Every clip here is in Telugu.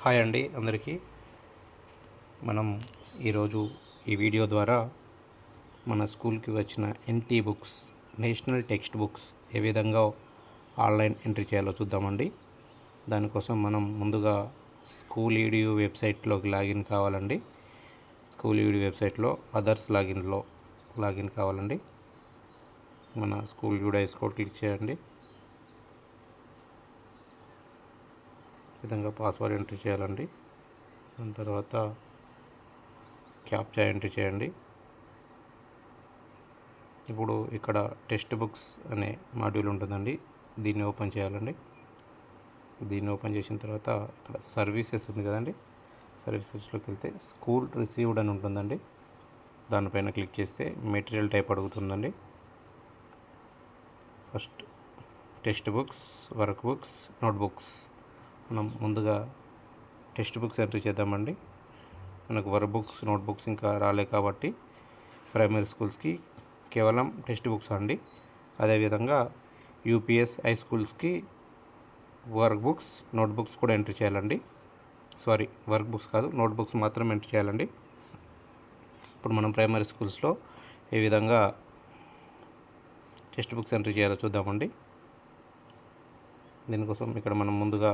హాయ్ అండి అందరికీ. మనం ఈరోజు ఈ వీడియో ద్వారా మన స్కూల్కి వచ్చిన NT books national text books ఏ విధంగా ఆన్లైన్ ఎంట్రీ చేయాలో చూద్దామండి. దానికోసం మనం ముందుగా స్కూల్ ఈడియూ వెబ్సైట్లోకి లాగిన్ కావాలండి. స్కూల్ ఈడియూ వెబ్సైట్లో అదర్స్ లాగిన్లో లాగిన్ కావాలండి. మన స్కూల్ కూడా కోడ్ క్లిక్ చేయండి. విధంగా పాస్వర్డ్ ఎంట్రీ చేయాలండి. దాని తర్వాత క్యాప్చా ఎంట్రీ చేయండి. ఇప్పుడు ఇక్కడ టెక్స్ట్ బుక్స్ అనే మాడ్యూల్ ఉంటుందండి. దీన్ని ఓపెన్ చేయాలండి. దీన్ని ఓపెన్ చేసిన తర్వాత ఇక్కడ సర్వీసెస్ ఉంది కదండి. సర్వీసెస్లోకి వెళ్తే స్కూల్ రిసీవ్డ్ అని ఉంటుందండి. దానిపైన క్లిక్ చేస్తే material type అడుగుతుందండి. First text books work books notebooks. మనం ముందుగా టెక్స్ట్ బుక్స్ ఎంట్రీ చేద్దామండి. మనకు వర్క్ బుక్స్ నోట్బుక్స్ ఇంకా రాలే కాబట్టి ప్రైమరీ స్కూల్స్కి కేవలం టెక్స్ట్ బుక్స్ అండి. అదేవిధంగా యూపీఎస్ హై స్కూల్స్కి వర్క్ బుక్స్ నోట్బుక్స్ కూడా ఎంట్రీ చేయాలండి. సారీ వర్క్ బుక్స్ కాదు నోట్బుక్స్ మాత్రం ఎంట్రీ చేయాలండి. ఇప్పుడు మనం ప్రైమరీ స్కూల్స్లో ఏ విధంగా టెక్స్ట్ బుక్స్ ఎంట్రీ చేయాలో చూద్దామండి. దీనికోసం ఇక్కడ మనం ముందుగా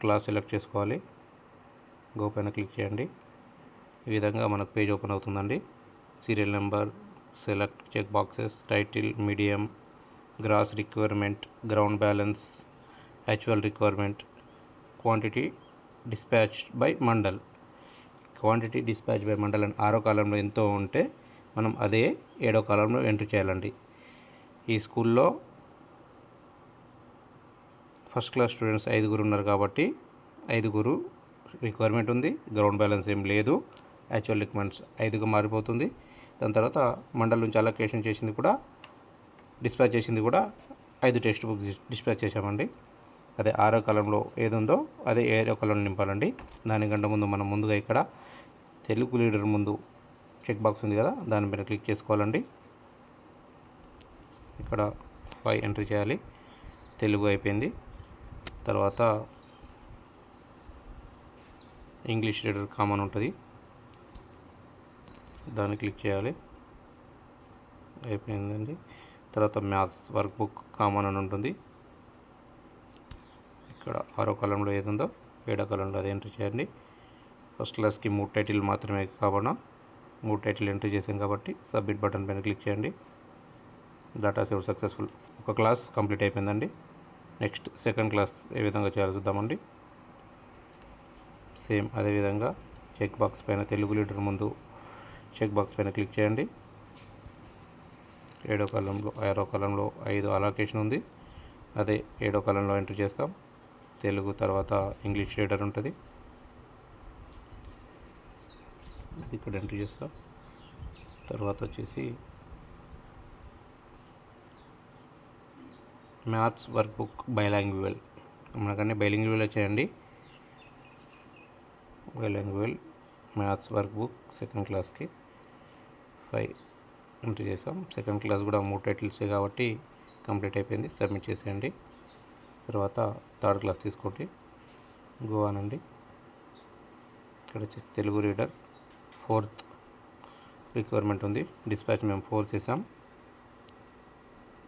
క్లాస్ సెలెక్ట్ చేసుకోవాలి. గో పైన క్లిక్ చేయండి. ఈ విధంగా మనకు పేజ్ ఓపెన్ అవుతుందండి. Serial number select check boxes title medium gross requirement ground balance actual requirement quantity dispatch by mandal. Quantity dispatch by mandal అని ఆరో కాలంలో ఎంతో ఉంటే మనం అదే ఏడో కాలంలో ఎంటర్ చేయాలండి. ఈ స్కూల్లో ఫస్ట్ క్లాస్ స్టూడెంట్స్ ఐదుగురు ఉన్నారు కాబట్టి ఐదుగురు రిక్వైర్మెంట్ ఉంది. గ్రౌండ్ బ్యాలెన్స్ ఏం లేదు. యాక్చువల్ రిక్వైర్మెంట్స్ ఐదుగా మారిపోతుంది. దాని తర్వాత మండల్ నుంచి అలొకేషన్ చేసింది కూడా డిస్పాచ్ చేసింది కూడా ఐదు టెక్స్ట్ బుక్స్ డిస్పాచ్ చేసామండి అదే ఆరో కాలంలో ఏదుందో అదే ఏడో కాలంలో నింపాలండి. దానికంటే ముందు మనం ముందుగా ఇక్కడ తెలుగు లీడర్ ముందు చెక్ బాక్స్ ఉంది కదా దానిపైన క్లిక్ చేసుకోవాలండి. ఇక్కడ ఫైవ్ ఎంట్రీ చేయాలి. తెలుగు అయిపోయింది. తర్వాత ఇంగ్లీష్ రీడర్ కామన్ ఉంటుంది. దాన్ని క్లిక్ చేయాలి. అయిపోయిందండి. తర్వాత మ్యాథ్స్ వర్క్ బుక్ కామన్ అని ఉంటుంది. ఇక్కడ ఆరో కాలంలో ఏది ఉందో ఏడో కాలంలో అది ఎంట్రీ చేయండి. ఫస్ట్ క్లాస్కి మూడు టైటిల్ మాత్రమే కాకుండా మూడు టైటిల్ ఎంట్రీ చేసాం కాబట్టి సబ్మిట్ బటన్ పైన క్లిక్ చేయండి. డేటా సేవ్ సక్సెస్ఫుల్ ఒక క్లాస్ కంప్లీట్ అయిపోయిందండి. నెక్స్ట్ సెకండ్ క్లాస్ ఏ విధంగా చేయాలో చూద్దామండి. సేమ్ అదేవిధంగా చెక్ బాక్స్ పైన తెలుగు లీటర్ ముందు చెక్ బాక్స్ పైన క్లిక్ చేయండి. ఏడో కాలంలో ఆరో కాలంలో ఐదు అలాకేషన్ ఉంది. అదే ఏడో కాలంలో ఎంటర్ చేస్తాం. తెలుగు తర్వాత ఇంగ్లీష్ లీటర్ ఉంటుంది. అది ఇక్కడ ఎంటర్ చేస్తాం. తర్వాత వచ్చేసి మ్యాథ్స్ వర్క్ బుక్ బైలాంగ్వేల్ మనకన్నీ బైలింగ్వేల్ చేయండి bilingual maths work book second క్లాస్కి ఫైవ్ ఎంట్రీ చేసాం సెకండ్ క్లాస్ కూడా మూడు టైటిల్స్ కాబట్టి కంప్లీట్ అయిపోయింది. సబ్మిట్ చేసేయండి. తర్వాత థర్డ్ క్లాస్ తీసుకోండి. గోవా నుండి ఇక్కడ వచ్చేసి తెలుగు రీడర్. ఫోర్త్ రిక్వైర్మెంట్ ఉంది. డిస్పాచ్ మేము ఫోర్ చేసాం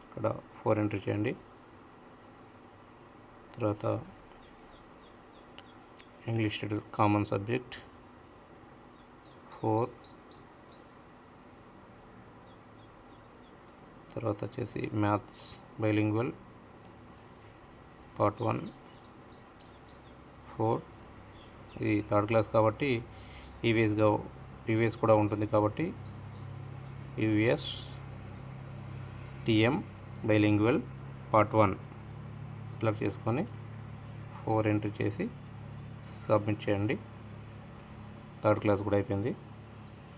ఇక్కడ ఫోర్ ఎంట్రీ చేయండి. తర్వాత English reader common subject four తర్వాత వచ్చేసి maths bilingual part one four ఇది థర్డ్ క్లాస్ కాబట్టి ఈవీఎస్గా ఈవీఎస్ కూడా ఉంటుంది కాబట్టి EVS TM bilingual part one select చేసుకొని ఫోర్ ఎంట్రీ చేసి సబ్మిట్ చేయండి. థర్డ్ క్లాస్ కూడా అయిపోయింది.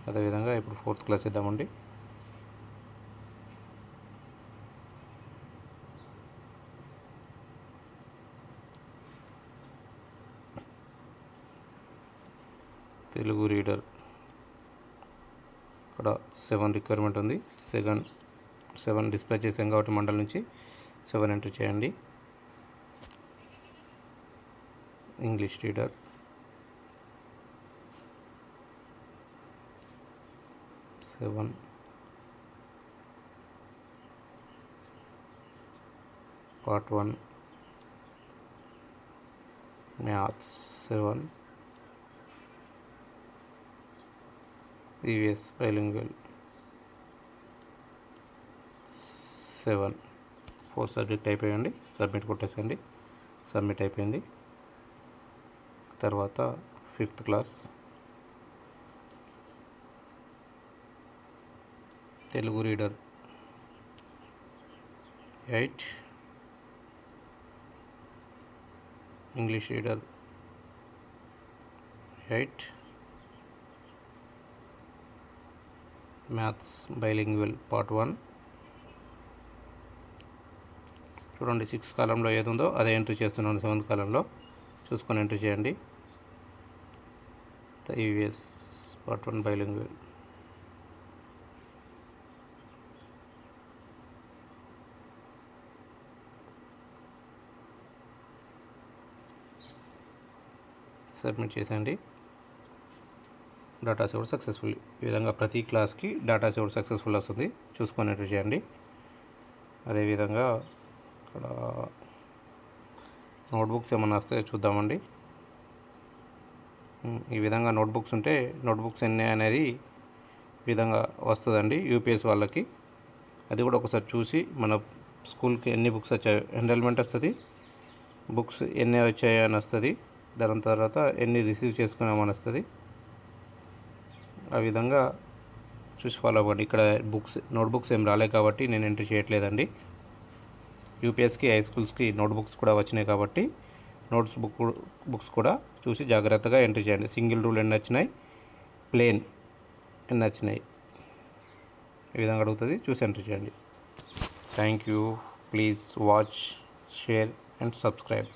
అదేవిధంగా ఇప్పుడు ఫోర్త్ క్లాస్ ఇద్దామండి తెలుగు రీడర్ ఇక్కడ సెవెన్ రిక్వైర్మెంట్ ఉంది. సెవెన్ సెవెన్ డిస్ప్లే చేసాం కాబట్టి మండల్ నుంచి సెవెన్ ఎంటర్ చేయండి. English reader seven part one maths seven EVS bilingual seven four subject అయిపోయండి submit కొట్టేసండి సబ్మిట్ అయిపోయింది. తర్వాత fifth class. Telugu reader. Eight. English reader. Eight. Maths bilingual part one. చూడండి సిక్స్త్ కాలంలో ఏది ఉందో అదే ఎంట్రీ చేస్తున్నాను సెవెంత్ కాలంలో. చూసుకొని ఎంటర్ చేయండి. EVS part one bilingual submit చేసేయండి. Data saver successful. ఈ విధంగా ప్రతి క్లాస్కి డేటా సేవర్ సక్సెస్ఫుల్ వస్తుంది. చూసుకొని ఎంటర్ చేయండి. అదేవిధంగా ఇక్కడ నోట్బుక్స్ ఏమైనా వస్తే చూద్దామండి. ఈ విధంగా నోట్బుక్స్ ఉంటే నోట్బుక్స్ ఎన్ని అనేది విధంగా వస్తుందండి యూపీఎస్ వాళ్ళకి. అది కూడా ఒకసారి చూసి మన స్కూల్కి ఎన్ని బుక్స్ వచ్చాయో ఎన్రోల్మెంట్ వస్తుంది బుక్స్ ఎన్ని వచ్చాయో అని వస్తుంది దాని తర్వాత ఎన్ని రిసీవ్ చేసుకున్నామని వస్తుంది. ఆ విధంగా చూసి ఫాలో అవ్వండి. ఇక్కడ బుక్స్ నోట్బుక్స్ ఏం రాలే కాబట్టి నేను ఎంట్రీ చేయట్లేదండి. యూపీఎస్కి హై స్కూల్స్కి నోట్బుక్స్ కూడా వచ్చినాయి కాబట్టి నోట్స్ బుక్ బుక్స్ కూడా చూసి జాగ్రత్తగా ఎంట్రీ చేయండి. సింగిల్ రూల్ ఎన్ని వచ్చినాయి? ప్లేన్ ఎన్ని వచ్చినాయి? ఈ విధంగా అడుగుతుంది. చూసి ఎంట్రీ చేయండి. Thank you. Please watch share and subscribe.